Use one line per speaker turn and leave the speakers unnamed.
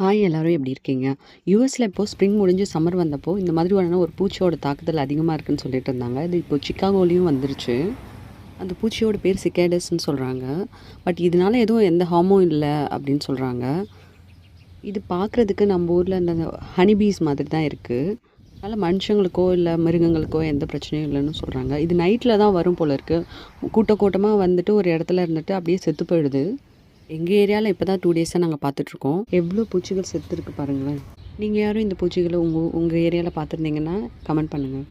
Hi எல்லோரும் எப்படி இருக்கீங்க? யூஎஸில் இப்போ ஸ்ப்ரிங் முடிஞ்சு சம்மர் வந்தப்போ, இந்த மாதிரியான ஒரு பூச்சியோட தாக்குதல் அதிகமாக இருக்குன்னு சொல்லிட்டு இருந்தாங்க. இது இப்போ சிக்காகோலையும் வந்துருச்சு. அந்த பூச்சியோட பேர் சிக்கேடஸ்ன்னு சொல்கிறாங்க பட் இதனால எதுவும் எந்த ஹார்மும் இல்லை அப்படின்னு சொல்கிறாங்க இது பார்க்குறதுக்கு நம்ம ஊரில் அந்த ஹனி பீஸ் மாதிரி தான் இருக்குது அதனால் மனுஷங்களுக்கோ, இல்லை மிருகங்களுக்கோ எந்த பிரச்சனையும் இல்லைன்னு சொல்கிறாங்க இது நைட்டில் தான் வரும் போல இருக்குது கூட்ட கூட்டமாக வந்துட்டு ஒரு இடத்துல இருந்துட்டு அப்படியே செத்து போயிடுது. எங்கள் ஏரியாவில் இப்போ தான் டூ டேஸாக நாங்கள் பார்த்துட்ருக்கோம். எவ்வளோ பூச்சிகள் செத்துருக்கு பாருங்களேன். நீங்கள் யாரும் இந்த பூச்சிகளை உங்கள் உங்கள் ஏரியாவில் பார்த்துருந்தீங்கன்னா கமெண்ட் பண்ணுங்கள்